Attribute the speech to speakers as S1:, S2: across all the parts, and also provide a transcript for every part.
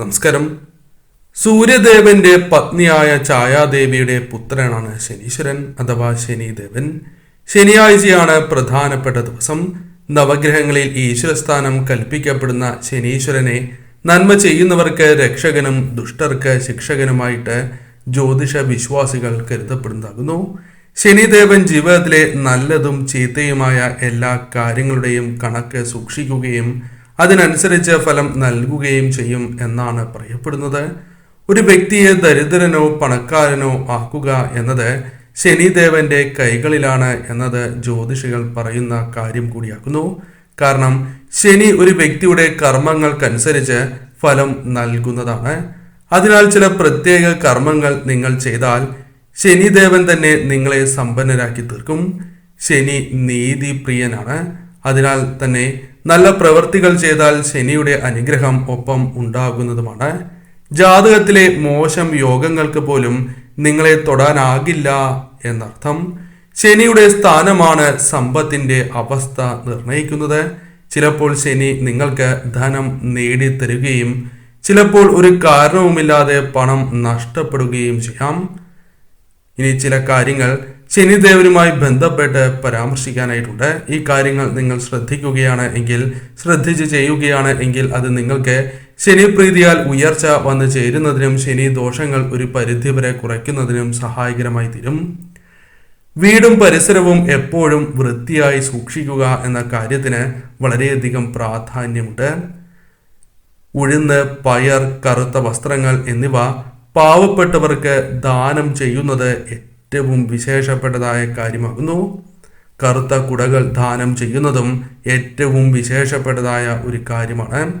S1: നമസ്കാരം. സൂര്യദേവന്റെ പത്നിയായ ഛായാദേവിയുടെ പുത്രനാണ് ശനീശ്വരൻ അഥവാ ശനിദേവൻ. ശനിയാഴ്ചയാണ് പ്രധാനപ്പെട്ട ദിവസം. നവഗ്രഹങ്ങളിൽ ഈശ്വരസ്ഥാനം കൽപ്പിക്കപ്പെടുന്ന ശനീശ്വരനെ നന്മ ചെയ്യുന്നവർക്ക് രക്ഷകനും ദുഷ്ടർക്ക് ശിക്ഷകനുമായിട്ട് ജ്യോതിഷ വിശ്വാസികൾ കരുതപ്പെടുന്നതാകുന്നു. ശനിദേവൻ ജീവിതത്തിലെ നല്ലതും ചീത്തയുമായ എല്ലാ കാര്യങ്ങളുടെയും കണക്ക് സൂക്ഷിക്കുകയും അതിനനുസരിച്ച് ഫലം നൽകുകയും ചെയ്യും എന്നാണ് പറയപ്പെടുന്നത്. ഒരു വ്യക്തിയെ ദരിദ്രനോ പണക്കാരനോ ആക്കുക എന്നത് ശനിദേവന്റെ കൈകളിലാണ് എന്നത് ജ്യോതിഷികൾ പറയുന്ന കാര്യം കൂടിയാക്കുന്നു. കാരണം ശനി ഒരു വ്യക്തിയുടെ കർമ്മങ്ങൾക്കനുസരിച്ച് ഫലം നൽകുന്നതാണ്. അതിനാൽ ചില പ്രത്യേക കർമ്മങ്ങൾ നിങ്ങൾ ചെയ്താൽ ശനിദേവൻ തന്നെ നിങ്ങളെ സമ്പന്നരാക്കി തീർക്കും. ശനി നീതിപ്രിയനാണ്. അതിനാൽ തന്നെ നല്ല പ്രവൃത്തികൾ ചെയ്താൽ ശനിയുടെ അനുഗ്രഹം ഒപ്പം ഉണ്ടാകുന്നതുമാണ്. ജാതകത്തിലെ മോശം യോഗങ്ങൾക്ക് പോലും നിങ്ങളെ തൊടാനാകില്ല എന്നർത്ഥം. ശനിയുടെ സ്ഥാനമാണ് സമ്പത്തിന്റെ അവസ്ഥ നിർണയിക്കുന്നത്. ചിലപ്പോൾ ശനി നിങ്ങൾക്ക് ധനം നേടിത്തരുകയും ചിലപ്പോൾ ഒരു കാരണവുമില്ലാതെ പണം നഷ്ടപ്പെടുകയും ചെയ്യാം. ഇനി ചില കാര്യങ്ങൾ ശനിദേവനുമായി ബന്ധപ്പെട്ട് പരാമർശിക്കാനായിട്ടുണ്ട്. ഈ കാര്യങ്ങൾ നിങ്ങൾ ശ്രദ്ധിക്കുകയാണ് എങ്കിൽ ശ്രദ്ധിച്ച് ചെയ്യുകയാണ് എങ്കിൽ അത് നിങ്ങൾക്ക് ശനിപ്രീതിയാൽ ഉയർച്ച വന്നു ചേരുന്നതിനും ശനി ദോഷങ്ങൾ ഒരു പരിധി വരെ കുറയ്ക്കുന്നതിനും സഹായകരമായി തീരും. വീടും പരിസരവും എപ്പോഴും വൃത്തിയായി സൂക്ഷിക്കുക എന്ന കാര്യത്തിന് വളരെയധികം പ്രാധാന്യമുണ്ട്. ഉഴുന്ന് പയർ കറുത്ത വസ്ത്രങ്ങൾ എന്നിവ പാവപ്പെട്ടവർക്ക് ദാനം ചെയ്യുന്നത് ഏറ്റവും വിശേഷപ്പെട്ടതായ കാര്യമാകുന്നു. കറുത്ത കുടകൾ ദാനം ചെയ്യുന്നതും ഏറ്റവും വിശേഷപ്പെട്ടതായ ഒരു കാര്യമാണ്.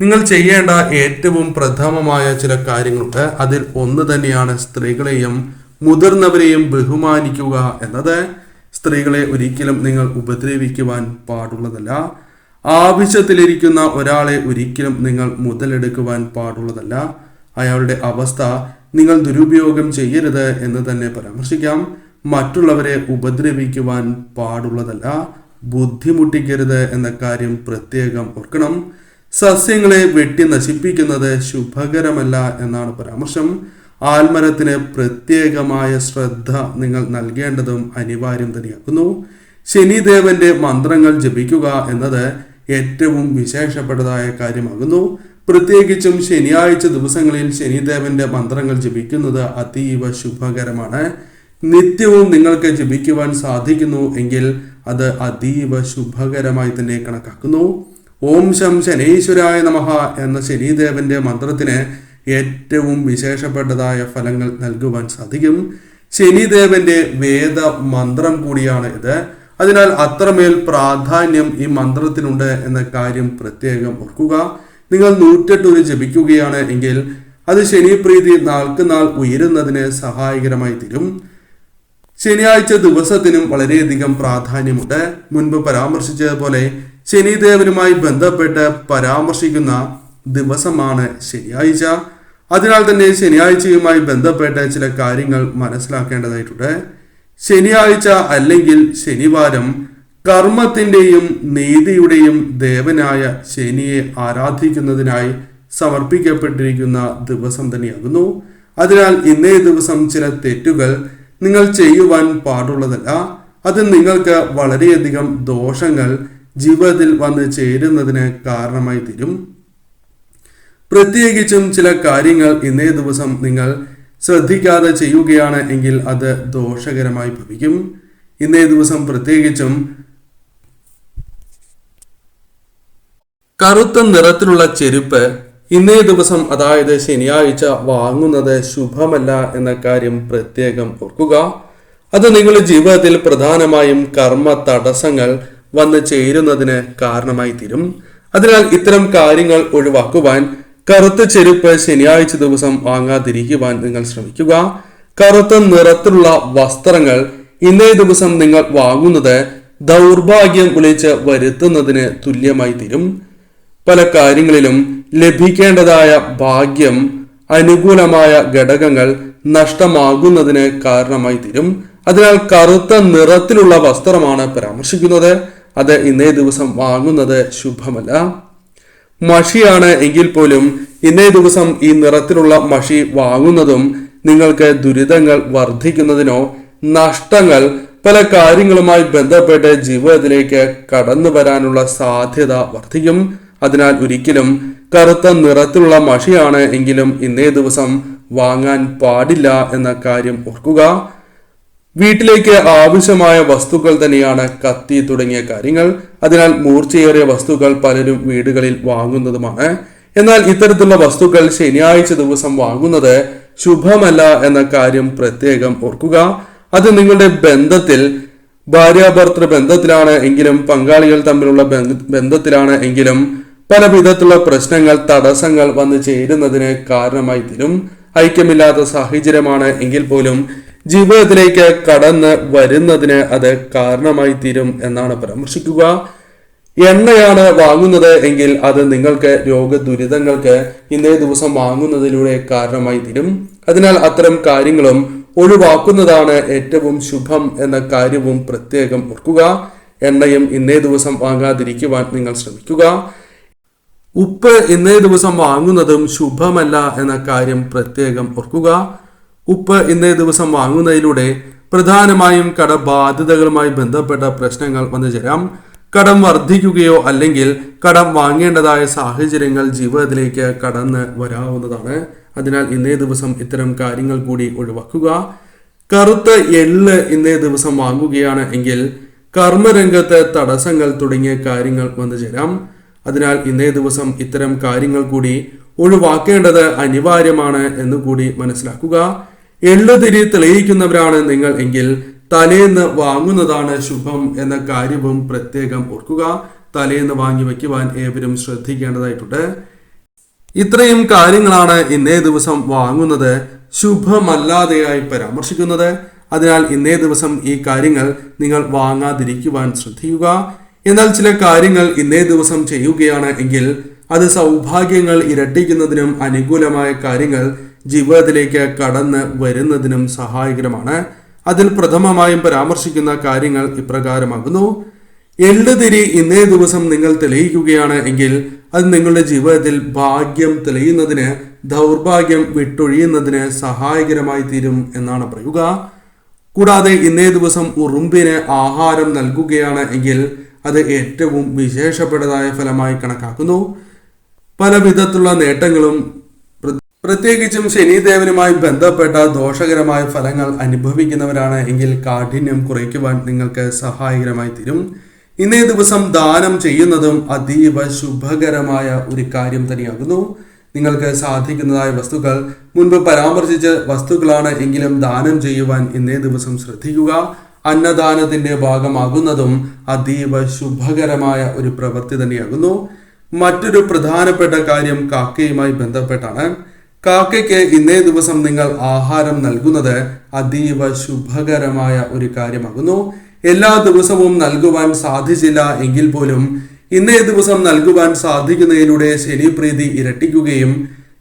S1: നിങ്ങൾ ചെയ്യേണ്ട ഏറ്റവും പ്രഥമമായ ചില കാര്യങ്ങളുണ്ട്. അതിൽ ഒന്ന് തന്നെയാണ് സ്ത്രീകളെയും മുതിർന്നവരെയും ബഹുമാനിക്കുക എന്നത്. സ്ത്രീകളെ ഒരിക്കലും നിങ്ങൾ ഉപദ്രവിക്കുവാൻ പാടുള്ളതല്ല. ആവശ്യത്തിലിരിക്കുന്ന ഒരാളെ ഒരിക്കലും നിങ്ങൾ മുതലെടുക്കുവാൻ പാടുള്ളതല്ല. അയാളുടെ അവസ്ഥ നിങ്ങൾ ദുരുപയോഗം ചെയ്യരുത് എന്ന് തന്നെ പരാമർശിക്കാം. മറ്റുള്ളവരെ ഉപദ്രവിക്കുവാൻ പാടുള്ളതല്ല ബുദ്ധിമുട്ടിക്കരുത് എന്ന കാര്യം പ്രത്യേകം ഓർക്കണം. സസ്യങ്ങളെ വെട്ടി നശിപ്പിക്കുന്നത് ശുഭകരമല്ല എന്നാണ് പരാമർശം. ആൽമരത്തിന് പ്രത്യേകമായ ശ്രദ്ധ നിങ്ങൾ നൽകേണ്ടതും അനിവാര്യം തന്നെയാക്കുന്നു. ശനിദേവന്റെ മന്ത്രങ്ങൾ ജപിക്കുക എന്നത് ഏറ്റവും വിശേഷപ്പെട്ടതായ കാര്യമാകുന്നു. പ്രത്യേകിച്ചും ശനിയാഴ്ച ദിവസങ്ങളിൽ ശനിദേവന്റെ മന്ത്രങ്ങൾ ജപിക്കുന്നത് അതീവ ശുഭകരമാണ്. നിത്യവും നിങ്ങൾക്ക് ജപിക്കുവാൻ സാധിക്കുന്നു എങ്കിൽ അത് അതീവ ശുഭകരമായി തന്നെ കണക്കാക്കുന്നു. ഓം ശം ശനീശ്വരായ നമഃ എന്ന ശനിദേവന്റെ മന്ത്രത്തിന് ഏറ്റവും വിശേഷപ്പെട്ടതായ ഫലങ്ങൾ നൽകുവാൻ സാധിക്കും. ശനിദേവന്റെ വേദ മന്ത്രം കൂടിയാണ് ഇത്. അതിനാൽ അത്രമേൽ പ്രാധാന്യം ഈ മന്ത്രത്തിനുണ്ട് എന്ന കാര്യം പ്രത്യേകം ഓർക്കുക. നിങ്ങൾ നൂറ്റെട്ട് ഒരു ജപിക്കുകയാണ് എങ്കിൽ അത് ശനിപ്രീതി നാൾക്ക് നാൾ ഉയരുന്നതിന് സഹായകരമായി തീരും. ശനിയാഴ്ച ദിവസത്തിനും വളരെയധികം പ്രാധാന്യമുണ്ട്. മുൻപ് പരാമർശിച്ചതുപോലെ ശനിദേവനുമായി ബന്ധപ്പെട്ട് പരാമർശിക്കുന്ന ദിവസമാണ് ശനിയാഴ്ച. അതിനാൽ തന്നെ ശനിയാഴ്ചയുമായി ബന്ധപ്പെട്ട ചില കാര്യങ്ങൾ മനസ്സിലാക്കേണ്ടതായിട്ടുണ്ട്. ശനിയാഴ്ച അല്ലെങ്കിൽ ശനിവാരം കർമ്മത്തിന്റെയും നീതിയുടെയും ദേവനായ ശനിയെ ആരാധിക്കുന്നതിനായി സമർപ്പിക്കപ്പെട്ടിരിക്കുന്ന ദിവസം തന്നെയാകുന്നു. അതിനാൽ ഇന്നേ ദിവസം ചില തെറ്റുകൾ നിങ്ങൾ ചെയ്യുവാൻ പാടുള്ളതല്ല. അത് നിങ്ങൾക്ക് വളരെയധികം ദോഷങ്ങൾ ജീവിതത്തിൽ വന്ന് ചേരുന്നതിന് കാരണമായി തീരും. പ്രത്യേകിച്ചും ചില കാര്യങ്ങൾ ഇന്നേ ദിവസം നിങ്ങൾ ശ്രദ്ധിക്കാതെ ചെയ്യുകയാണ് എങ്കിൽ അത് ദോഷകരമായി ഭവിക്കും. ഇന്നേ ദിവസം പ്രത്യേകിച്ചും കറുത്ത നിറത്തിലുള്ള ചെരുപ്പ് ഇന്നേ ദിവസം അതായത് ശനിയാഴ്ച വാങ്ങുന്നത് ശുഭമല്ല എന്ന കാര്യം പ്രത്യേകം ഓർക്കുക. അത് നിങ്ങളുടെ ജീവിതത്തിൽ പ്രധാനമായും കർമ്മ തടസ്സങ്ങൾ വന്ന് ചേരുന്നതിന് കാരണമായി തീരും. അതിനാൽ ഇത്തരം കാര്യങ്ങൾ ഒഴിവാക്കുവാൻ കറുത്ത ചെരുപ്പ് ശനിയാഴ്ച ദിവസം വാങ്ങാതിരിക്കുവാൻ നിങ്ങൾ ശ്രമിക്കുക. കറുത്ത നിറത്തിലുള്ള വസ്ത്രങ്ങൾ ഇന്നേ ദിവസം നിങ്ങൾ വാങ്ങുന്നത് ദൗർഭാഗ്യം വിളിച്ച് വരുത്തുന്നതിന് തുല്യമായി തീരും. പല കാര്യങ്ങളിലും ലഭിക്കേണ്ടതായ ഭാഗ്യം അനുകൂലമായ ഘടകങ്ങൾ നഷ്ടമാകുന്നതിന് കാരണമായി തീരും. അതിനാൽ കറുത്ത നിറത്തിലുള്ള വസ്ത്രമാണ് പരാമർശിക്കുന്നത്. അത് ഇന്നേ ദിവസം വാങ്ങുന്നത് ശുഭമല്ല. മഷിയാണ് എങ്കിൽ പോലും ഇന്നേ ദിവസം ഈ നിറത്തിലുള്ള മഷി വാങ്ങുന്നതും നിങ്ങൾക്ക് ദുരിതങ്ങൾ വർദ്ധിക്കുന്നതിനോ നഷ്ടങ്ങൾ പല കാര്യങ്ങളുമായി ബന്ധപ്പെട്ട് ജീവിതത്തിലേക്ക് കടന്നു വരാനുള്ള സാധ്യത വർദ്ധിക്കും. അതിനാൽ ഒരിക്കലും കറുത്ത നിറത്തിലുള്ള മഷിയാണ് എങ്കിലും ഇന്നേ ദിവസം വാങ്ങാൻ പാടില്ല എന്ന കാര്യം ഓർക്കുക. വീട്ടിലേക്ക് ആവശ്യമായ വസ്തുക്കൾ തന്നെയാണ് കത്തി തുടങ്ങിയ കാര്യങ്ങൾ. അതിനാൽ മൂർച്ചയേറിയ വസ്തുക്കൾ പലരും വീടുകളിൽ വാങ്ങുന്നതുമാണ്. എന്നാൽ ഇത്തരത്തിലുള്ള വസ്തുക്കൾ ശനിയാഴ്ച ദിവസം വാങ്ങുന്നത് ശുഭമല്ല എന്ന കാര്യം പ്രത്യേകം ഓർക്കുക. അത് നിങ്ങളുടെ ബന്ധത്തിൽ ഭാര്യാഭർത്തൃ ബന്ധത്തിലാണ് എങ്കിലും പങ്കാളികൾ തമ്മിലുള്ള ബന്ധ- ബന്ധത്തിലാണ് എങ്കിലും പല വിധത്തിലുള്ള പ്രശ്നങ്ങൾ തടസ്സങ്ങൾ വന്നു ചേരുന്നതിന് കാരണമായി തീരും. ഐക്യമില്ലാത്ത സാഹചര്യമാണ് എങ്കിൽ പോലും ജീവിതത്തിലേക്ക് കടന്ന് വരുന്നതിന് അത് കാരണമായി തീരും എന്നാണ് പരാമർശിക്കുക. എണ്ണയാണ് വാങ്ങുന്നത് എങ്കിൽ അത് നിങ്ങൾക്ക് രോഗദുരിതങ്ങൾക്ക് ഇന്നേ ദിവസം വാങ്ങുന്നതിലൂടെ കാരണമായി തീരും. അതിനാൽ അത്തരം കാര്യങ്ങളും ഒഴിവാക്കുന്നതാണ് ഏറ്റവും ശുഭം എന്ന കാര്യവും പ്രത്യേകം ഓർക്കുക. എണ്ണയും ഇന്നേ ദിവസം വാങ്ങാതിരിക്കുവാൻ നിങ്ങൾ ശ്രമിക്കുക. ഉപ്പ് ഇന്നേ ദിവസം വാങ്ങുന്നതും ശുഭമല്ല എന്ന കാര്യം പ്രത്യേകം ഓർക്കുക. ഉപ്പ് ഇന്നേ ദിവസം വാങ്ങുന്നതിലൂടെ പ്രധാനമായും കടബാധ്യതകളുമായി ബന്ധപ്പെട്ട പ്രശ്നങ്ങൾ വന്നു ചേരാം. കടം വർദ്ധിക്കുകയോ അല്ലെങ്കിൽ കടം വാങ്ങേണ്ടതായ സാഹചര്യങ്ങൾ ജീവിതത്തിലേക്ക് കടന്ന് വരാവുന്നതാണ്. അതിനാൽ ഇന്നേ ദിവസം ഇത്തരം കാര്യങ്ങൾ കൂടി ഒഴിവാക്കുക. കറുത്ത എള്ള് ഇന്നേ ദിവസം വാങ്ങുകയാണ് എങ്കിൽ കർമ്മരംഗത്ത് തടസ്സങ്ങൾ തുടങ്ങിയ കാര്യങ്ങൾ വന്നു ചേരാം. അതിനാൽ ഇന്നേ ദിവസം ഇത്തരം കാര്യങ്ങൾ കൂടി ഒഴിവാക്കേണ്ടത് അനിവാര്യമാണ് എന്ന് കൂടി മനസ്സിലാക്കുക. എള്ളുതിരി തെളിയിക്കുന്നവരാണ് നിങ്ങൾ എങ്കിൽ തലേന്ന് വാങ്ങുന്നതാണ് ശുഭം എന്ന കാര്യവും പ്രത്യേകം ഓർക്കുക. തലേന്ന് വാങ്ങി വയ്ക്കുവാൻ ഏവരും ശ്രദ്ധിക്കേണ്ടതായിട്ടുണ്ട്. ഇത്രയും കാര്യങ്ങളാണ് ഇന്നേ ദിവസം വാങ്ങുന്നത് ശുഭമല്ലാതെയായി പരാമർശിക്കുന്നത്. അതിനാൽ ഇന്നേ ദിവസം ഈ കാര്യങ്ങൾ നിങ്ങൾ വാങ്ങാതിരിക്കുവാൻ ശ്രദ്ധിക്കുക. എന്നാൽ ചില കാര്യങ്ങൾ ഇന്നേ ദിവസം ചെയ്യുകയാണ് എങ്കിൽ അത് സൗഭാഗ്യങ്ങൾ ഇരട്ടിക്കുന്നതിനും അനുകൂലമായ കാര്യങ്ങൾ ജീവിതത്തിലേക്ക് കടന്ന് വരുന്നതിനും സഹായകരമാണ്. അതിൽ പ്രഥമമായും പരാമർശിക്കുന്ന കാര്യങ്ങൾ ഇപ്രകാരമാകുന്നു. എള്ളുതിരി ഇന്നേ ദിവസം നിങ്ങൾ തെളിയിക്കുകയാണ് എങ്കിൽ അത് നിങ്ങളുടെ ജീവിതത്തിൽ ഭാഗ്യം തെളിയുന്നതിന് ദൗർഭാഗ്യം വിട്ടൊഴിയുന്നതിന് സഹായകരമായി തീരും എന്നാണ് പറയുക. കൂടാതെ ഇന്നേ ദിവസം ഉറുമ്പിന് ആഹാരം നൽകുകയാണ് എങ്കിൽ അത് ഏറ്റവും വിശേഷപ്പെട്ടതായ ഫലമായി കണക്കാക്കുന്നു. പല വിധത്തിലുള്ള നേട്ടങ്ങളും പ്ര- പ്രത്യേകിച്ചും ശനിദേവനുമായി ബന്ധപ്പെട്ട ദോഷകരമായ ഫലങ്ങൾ അനുഭവിക്കുന്നവരാണ് എങ്കിൽ കാഠിന്യം കുറയ്ക്കുവാൻ നിങ്ങൾക്ക് സഹായകരമായി തീരും. ഇന്നേ ദിവസം ദാനം ചെയ്യുന്നതും അതീവ ശുഭകരമായ ഒരു കാര്യം തന്നെയാകുന്നു. നിങ്ങൾക്ക് സാധിക്കുന്നതായ വസ്തുക്കൾ മുൻപ് പരാമർശിച്ച വസ്തുക്കളാണ് എങ്കിലും ദാനം ചെയ്യുവാൻ ഇന്നേ ദിവസം ശ്രദ്ധിക്കുക. അന്നദാനത്തിന്റെ ഭാഗമാകുന്നതും അതീവ ശുഭകരമായ ഒരു പ്രവൃത്തി തന്നെയാകുന്നു. മറ്റൊരു പ്രധാനപ്പെട്ട കാര്യം കാക്കയുമായി ബന്ധപ്പെട്ടാണ്. കാക്കയ്ക്ക് ഇന്നേ ദിവസം നിങ്ങൾ ആഹാരം നൽകുന്നത് അതീവ ശുഭകരമായ ഒരു കാര്യമാകുന്നു. എല്ലാ ദിവസവും നൽകുവാൻ സാധിച്ചില്ല എങ്കിൽ പോലും ഇന്നേ ദിവസം നൽകുവാൻ സാധിക്കുന്നതിലൂടെ ശനിപ്രീതി ഇരട്ടിക്കുകയും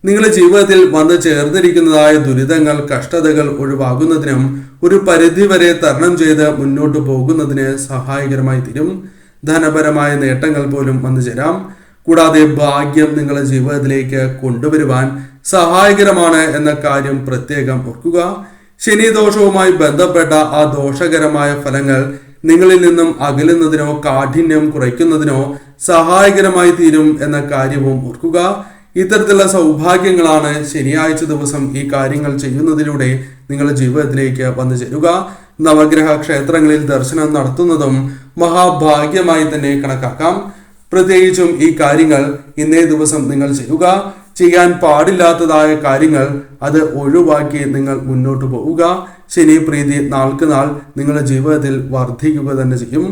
S1: നിങ്ങളുടെ ജീവിതത്തിൽ വന്നു ചേർന്നിരിക്കുന്നതായ ദുരിതങ്ങൾ കഷ്ടതകൾ ഒഴിവാകുന്നതിനും ഒരു പരിധി വരെ തരണം ചെയ്ത് മുന്നോട്ട് പോകുന്നതിന് സഹായകരമായി തീരും. ധനപരമായ നേട്ടങ്ങൾ പോലും വന്നു ചേരാം. കൂടാതെ ഭാഗ്യം നിങ്ങളുടെ ജീവിതത്തിലേക്ക് കൊണ്ടുവരുവാൻ സഹായകരമാണ് എന്ന കാര്യം പ്രത്യേകം ഓർക്കുക. ശനി ദോഷവുമായി ബന്ധപ്പെട്ട ആ ദോഷകരമായ ഫലങ്ങൾ നിങ്ങളിൽ നിന്നും അകലുന്നതിനോ കാഠിന്യം കുറയ്ക്കുന്നതിനോ സഹായകരമായി തീരും എന്ന കാര്യവും ഓർക്കുക. ഇത്തരത്തിലുള്ള സൗഭാഗ്യങ്ങളാണ് ശനിയാഴ്ച ദിവസം ഈ കാര്യങ്ങൾ ചെയ്യുന്നതിലൂടെ നിങ്ങളുടെ ജീവിതത്തിലേക്ക് വന്നു ചേരുക. നവഗ്രഹ ക്ഷേത്രങ്ങളിൽ ദർശനം നടത്തുന്നതും മഹാഭാഗ്യമായി തന്നെ കണക്കാക്കാം. പ്രത്യേകിച്ചും ഈ കാര്യങ്ങൾ ഇന്നേ ദിവസം നിങ്ങൾ ചെയ്യുക. ചെയ്യാൻ പാടില്ലാത്തതായ കാര്യങ്ങൾ അത് ഒഴിവാക്കി നിങ്ങൾ മുന്നോട്ട് പോവുക. ശനി പ്രീതി നാൾക്ക് നാൾ നിങ്ങളുടെ ജീവിതത്തിൽ വർദ്ധിക്കുക തന്നെ ചെയ്യും.